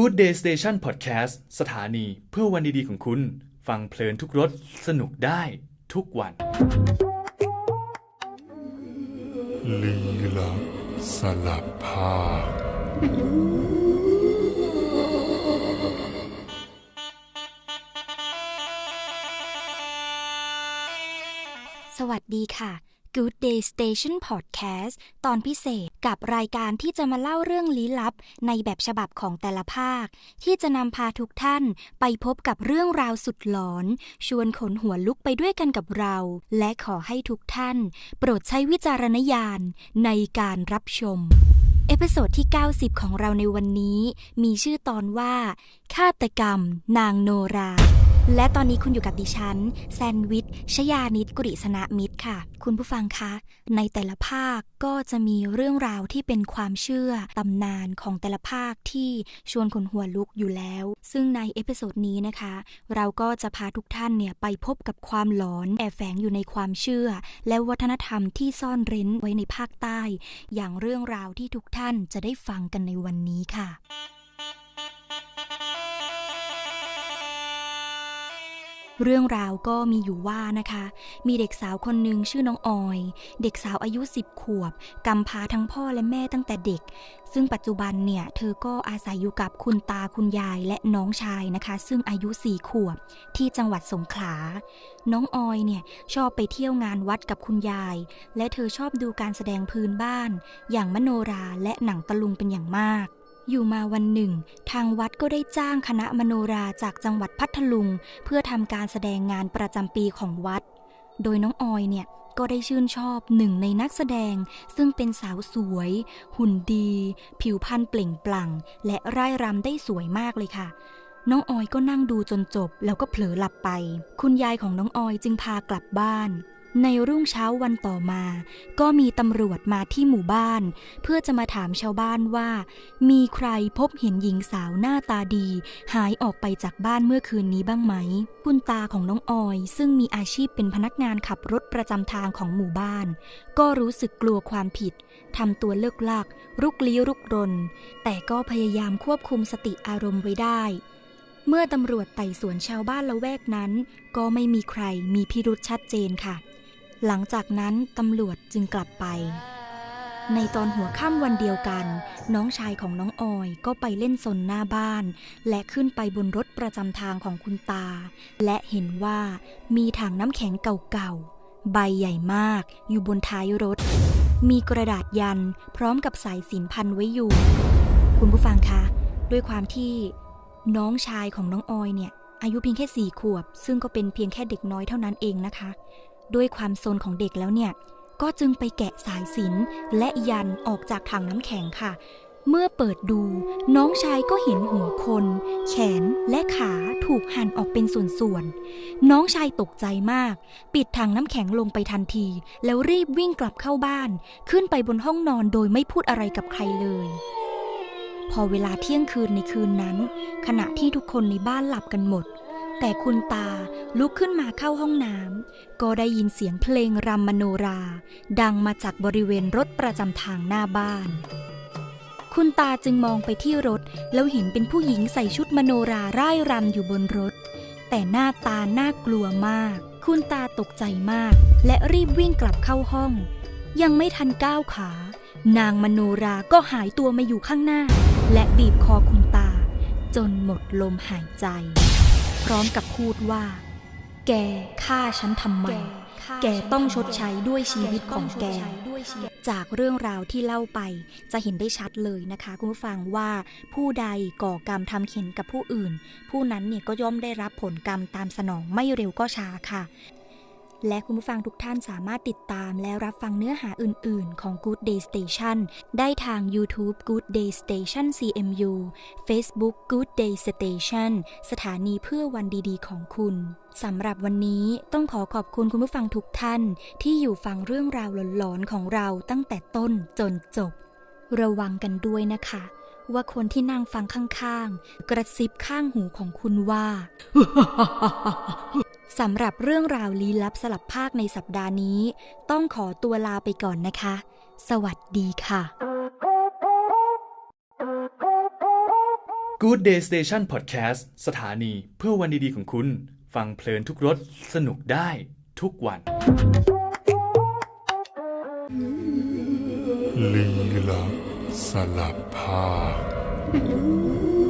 Good Day Station Podcast สถานีเพื่อวันดีๆของคุณ ฟังเพลินทุกรสสนุกได้ทุกวัน ลีลาสลับผ้าสวัสดีค่ะ Good Day Station Podcast ตอนพิเศษกับรายการที่จะมาเล่าเรื่องลี้ลับในแบบฉบับของแต่ละภาค ที่จะนำพาทุกท่านไปพบกับเรื่องราวสุดหลอน ชวนขนหัวลุกไปด้วยกันกับเรา และขอให้ทุกท่าน โปรดใช้วิจารณญาณในการรับชม เอพิโซดที่ 90 ของเราในวันนี้ มีชื่อตอนว่า ฆาตกรรม นางโนรา และตอนนี้คุณอยู่กับดิฉัน แซนวิช ชยานิตกริษณมิตรค่ะ คุณผู้ฟังคะ ในแต่ละภาคก็จะมีเรื่องราวที่เป็นความเชื่อตำนานของแต่ละภาคที่ชวนขนหัวลุกอยู่แล้ว ซึ่งในเอพิโซดนี้นะคะ เราก็จะพาทุกท่านเนี่ยไปพบกับความหลอนแอบแฝงอยู่ในความเชื่อ และวัฒนธรรมที่ซ่อนเร้นไว้ในภาคใต้ อย่างเรื่องราวที่ทุกท่านจะได้ฟังกันในวันนี้ค่ะ เรื่องราวก็มีอยู่ว่านะคะ มีเด็กสาวคนหนึ่งชื่อน้องออย เด็กสาวอายุ 10 ขวบกำพาทั้งพ่อและแม่ตั้งแต่เด็ก ซึ่งปัจจุบันเนี่ยเธอก็อาศัยอยู่กับคุณตาคุณยายและน้องชายนะคะ ซึ่งอายุ 4 ขวบที่จังหวัดสงขลา น้องออยเนี่ยชอบไปเที่ยวงานวัดกับคุณยาย และเธอชอบดูการแสดงพื้นบ้าน อย่างมโนราและหนังตะลุงเป็นอย่างมาก อยู่มาวันหนึ่ง ทางวัดก็ได้จ้างคณะมโนราจากจังหวัดพัทลุง เพื่อทำการแสดงงานประจำปีของวัด โดยน้องออยเนี่ยก็ได้ชื่นชอบหนึ่งในนักแสดง ซึ่งเป็นสาวสวย หุ่นดี ผิวพรรณเปล่งปลั่ง และร่ายรำได้สวยมากเลยค่ะ น้องออยก็นั่งดูจนจบแล้วก็เผลอหลับไป คุณยายของน้องออยจึงพากลับบ้าน ในรุ่งเช้าวันต่อมา ก็มีตำรวจมาที่หมู่บ้าน เพื่อจะมาถามชาวบ้านว่า มีใครพบเห็นหญิงสาวหน้าตาดี หายออกไปจากบ้านเมื่อคืนนี้บ้างไหม คุณตาของน้องออย ซึ่งมีอาชีพเป็นพนักงานขับรถประจำทางของหมู่บ้าน ก็รู้สึกกลัวความผิดทำตัวเลิกลักรุกลี้รุกรน แต่ก็พยายามควบคุมสติอารมณ์ไว้ได้เมื่อตำรวจไต่สวนชาวบ้านละแวกนั้น ก็ไม่มีใครมีพิรุษชัดเจนค่ะ หลังจากนั้นตำรวจจึงกลับไป ในตอนหัวค่ำวันเดียวกัน น้องชายของน้องออยก็ไปเล่นสนหน้าบ้าน และขึ้นไปบนรถประจำทางของคุณตา และเห็นว่ามีถังน้ำแข็งเก่าๆ ใบใหญ่มากอยู่บนท้ายรถ มีกระดาษยันพร้อมกับสายสินพันไว้อยู่ คุณผู้ฟังคะ ด้วยความที่น้องชายของน้องออยเนี่ยอายุเพียงแค่สี่ขวบ ซึ่งก็เป็นเพียงแค่เด็กน้อยเท่านั้นเองนะคะ ด้วยความโซนของเด็กแล้วเนี่ย ก็จึงไปแกะสายสินและยันออกจากถังน้ำแข็งค่ะ เมื่อเปิดดูน้องชายก็เห็นหัวคน แขนและขาถูกหั่นออกเป็นส่วนๆ น้องชายตกใจมาก ปิดถังน้ำแข็งลงไปทันที แล้วรีบวิ่งกลับเข้าบ้าน ขึ้นไปบนห้องนอนโดยไม่พูดอะไรกับใครเลยพอเวลาเที่ยงคืนในคืนนั้น ขณะที่ทุกคนในบ้านหลับกันหมด แต่คุณตาลุกขึ้นมาเข้าห้องน้ำก็ได้ยินเสียงเพลงรำมโนรา ดังมาจากบริเวณรถประจำทางหน้าบ้าน คุณตาจึงมองไปที่รถ แล้วเห็นเป็นผู้หญิงใส่ชุดมโนราร่ายรำอยู่บนรถ แต่หน้าตาน่ากลัวมาก คุณตาตกใจมาก และรีบวิ่งกลับเข้าห้อง ยังไม่ทันก้าวขา นางมโนราก็หายตัวมาอยู่ข้างหน้า และบีบคอคุณตา จนหมดลมหายใจ พร้อมกับพูดว่า แกฆ่าฉันทำไม แกต้องชดใช้ด้วยชีวิตของแก จากเรื่องราวที่เล่าไปจะเห็นได้ชัดเลยนะคะ คุณผู้ฟังว่าผู้ใดก่อกรรมทำเข็นกับผู้อื่น ผู้นั้นเนี่ยก็ย่อมได้รับผลกรรมตามสนองไม่เร็วก็ช้าค่ะ และคุณผู้ฟังทุกท่านสามารถติดตามและรับฟังเนื้อหาอื่น ๆ ของ Good Day Station ได้ทาง YouTube Good Day Station CMU Facebook Good Day Station สถานีเพื่อวันดีๆ ของคุณสำหรับวันนี้ต้องขอขอบคุณคุณผู้ฟังทุกท่าน ที่อยู่ฟังเรื่องราวหลอนๆของเราตั้งแต่ต้นจนจบ ระวังกันด้วยนะคะ ว่าคนที่นั่งฟังข้างๆ กระซิบข้างหูของคุณว่า สำหรับเรื่องราวลี้ลับสลับภาคในสัปดาห์นี้ ต้องขอตัวลาไปก่อนนะคะ สวัสดีค่ะ Good Day Station Podcast สถานีเพื่อวันดีๆของคุณ ฟังเพลินทุกรสสนุกได้ทุกวันลีลับสลับภาค